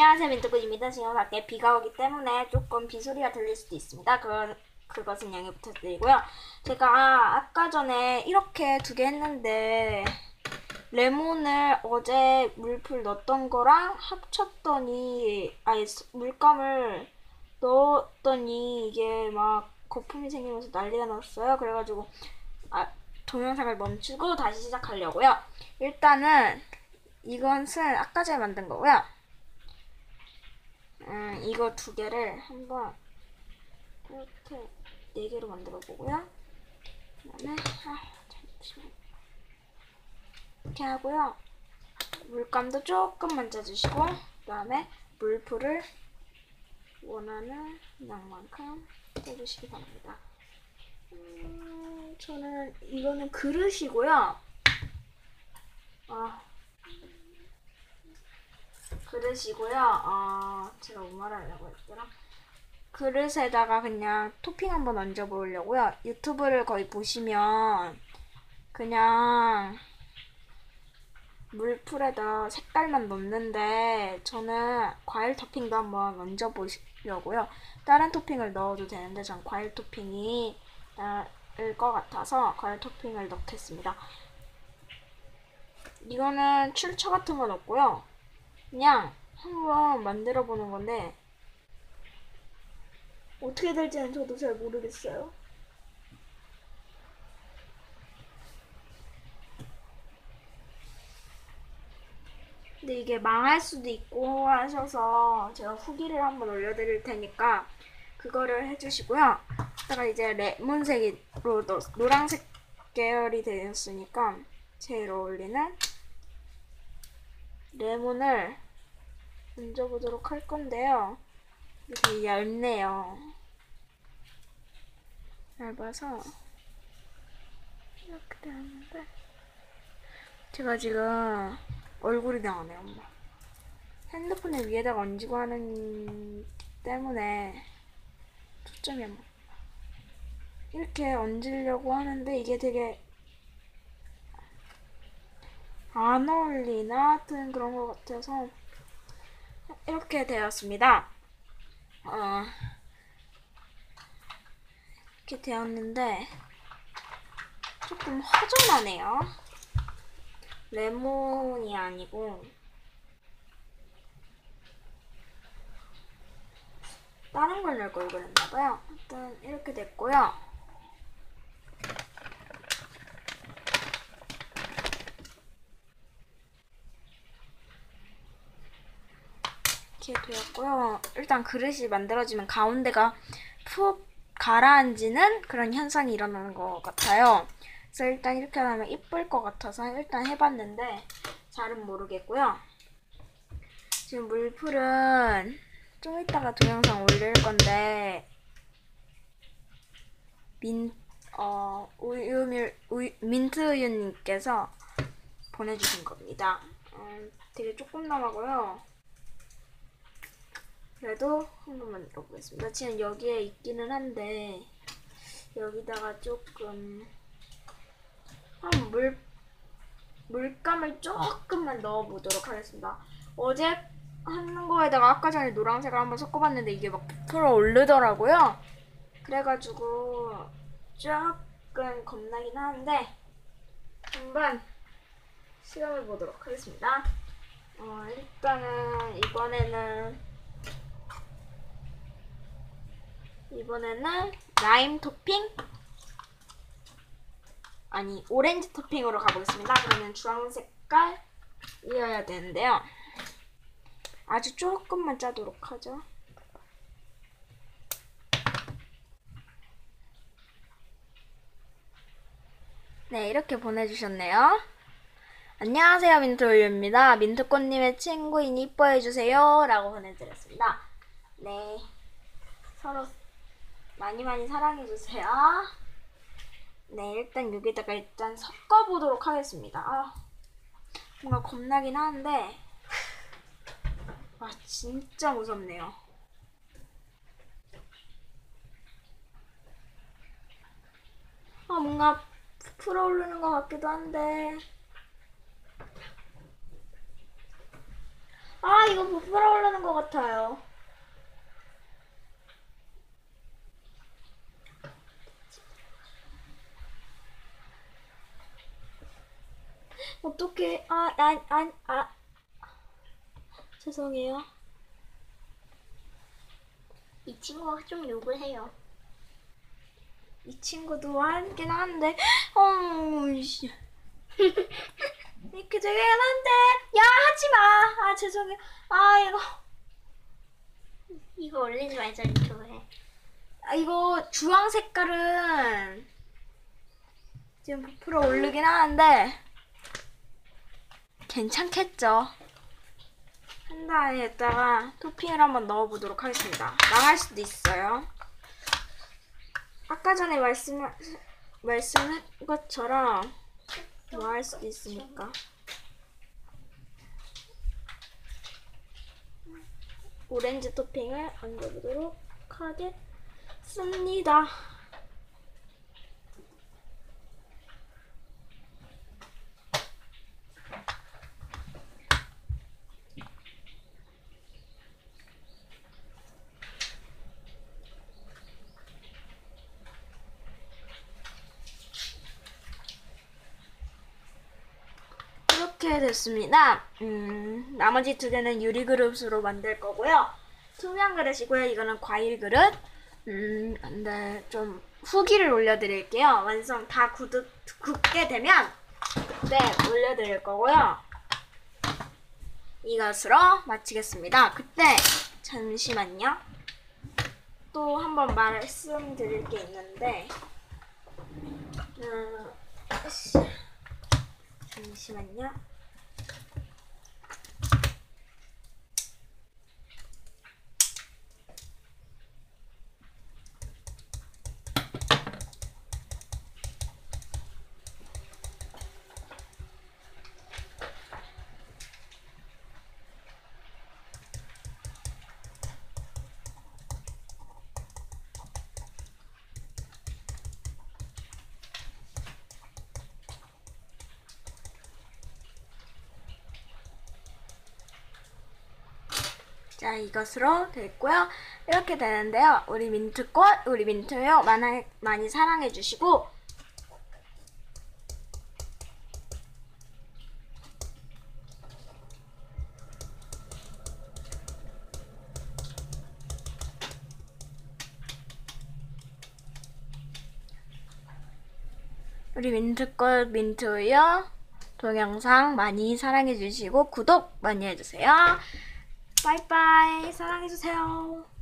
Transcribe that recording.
안녕하세요 민트군입니다. 지금 밖에 비가 오기 때문에 조금 비 소리가 들릴 수도 있습니다. 그, 그것은 양해 부탁드리고요. 제가 아까 전에 이렇게 두 개 했는데 레몬을 어제 물풀 넣었던 거랑 합쳤더니 아니 물감을 넣었더니 이게 막 거품이 생기면서 난리가 났어요. 그래가지고 아, 동영상을 멈추고 다시 시작하려고요. 일단은 이것은 아까 전에 만든 거고요. 음, 이거 두 개를 한번 이렇게 네 개로 만들어 보고요. 그다음에 아, 잠시만 이렇게 하고요. 물감도 조금만 짜주시고 그다음에 물풀을 원하는 양만큼 짜주시기 바랍니다. 음, 저는 이거는 그릇이고요. 아, 그릇이고요. 어, 제가 뭐 말하려고 했더라? 그릇에다가 그냥 토핑 한번 얹어 보려고요. 유튜브를 거의 보시면 그냥 물풀에다 색깔만 넣는데 저는 과일 토핑도 한번 얹어 보려고요. 다른 토핑을 넣어도 되는데 전 과일 토핑이 나을 것 같아서 과일 토핑을 넣겠습니다. 이거는 출처 같은 건 없고요. 그냥 한번 만들어 보는 건데 어떻게 될지는 저도 잘 모르겠어요. 근데 이게 망할 수도 있고 하셔서 제가 후기를 한번 올려드릴 테니까 그거를 해주시고요. 다가 이제 레몬색으로 노, 노란색 계열이 되었으니까 제일 어울리는 레몬을 얹어보도록 할 건데요. 되게 얇네요. 얇아서 이렇게 되었는데 제가 지금 얼굴이 나오네요, 엄마. 핸드폰을 위에다가 얹고 하는 때문에 초점이 안 맞. 이렇게 얹으려고 하는데 이게 되게 안 어울리나 하여튼 그런 것 같아서 이렇게 되었습니다. 어, 이렇게 되었는데 조금 허전하네요. 레몬이 아니고 다른 걸 넣을 걸 그랬나봐요. 일단 이렇게 됐고요. 되었고요. 일단 그릇이 만들어지면 가운데가 푹 가라앉는 그런 현상이 일어나는 것 같아요. 그래서 일단 이렇게 하면 이쁠 것 같아서 일단 해봤는데 잘은 모르겠고요. 지금 물풀은 좀 이따가 동영상 올릴 건데 민, 어, 우유밀, 우유, 민트우유님께서 보내주신 겁니다. 음, 되게 조금 남아고요. 그래도 한 번만 넣어보겠습니다. 지금 여기에 있기는 한데 여기다가 조금 한 물 물감을 조금만 넣어보도록 하겠습니다. 어제 하는 거에다가 아까 전에 노란색을 한번 섞어봤는데 이게 막 부풀어 오르더라고요. 그래가지고 조금 겁나긴 하는데 한번 시험해 보도록 하겠습니다. 어, 일단은 이번에는 이번에는 라임 토핑 아니 오렌지 토핑으로 가보겠습니다. 그러면 주황 색깔 이어야 되는데요. 아주 조금만 짜도록 하죠. 네, 이렇게 보내주셨네요. 안녕하세요, 민트올유입니다. 민트꽃님의 친구인 이뻐해주세요. 라고 보내드렸습니다. 네, 서로 많이 많이 사랑해주세요. 네, 일단 여기다가 일단 섞어보도록 하겠습니다. 아, 뭔가 겁나긴 하는데, 와, 진짜 무섭네요. 아, 뭔가 부풀어 오르는 것 같기도 한데, 아, 아, 이거 부풀어 오르는 것 같아요. 어떡해. 아, 난, 안, 아. 죄송해요. 이 친구가 좀 욕을 해요. 이 친구도 하긴 하는데, 어, 씨. 이렇게 되긴 한데, 야, 하지 마. 아, 죄송해요. 아, 이거. 이거 올리지 말자 유튜브에. 아, 이거 주황 색깔은 지금 부풀어 오르긴 하는데 괜찮겠죠? 한 다음에다가 토핑을 한번 넣어보도록 하겠습니다. 망할 수도 있어요. 아까 전에 말씀 말씀한 것처럼 망할 수도 있으니까. 오렌지 토핑을 얹어보도록 하겠습니다. 됐습니다. 음, 나머지 두 개는 유리 그릇으로 만들 거고요. 투명 그릇이고요. 이거는 과일 그릇. 음, 근데 좀 후기를 올려드릴게요. 완성 다 굳, 굳게 되면 그때 올려드릴 거고요. 이것으로 마치겠습니다. 그때 잠시만요. 또 한번 말씀드릴 게 있는데, 음, 씨. 잠시만요. 자, 이것으로 됐고요. 이렇게 되는데요. 우리 민트꽃, 우리 민트요. 많이, 많이 사랑해주시고, 우리 민트꽃, 민트요. 동영상 많이 사랑해주시고, 구독 많이 해주세요. 빠이빠이. 사랑해주세요.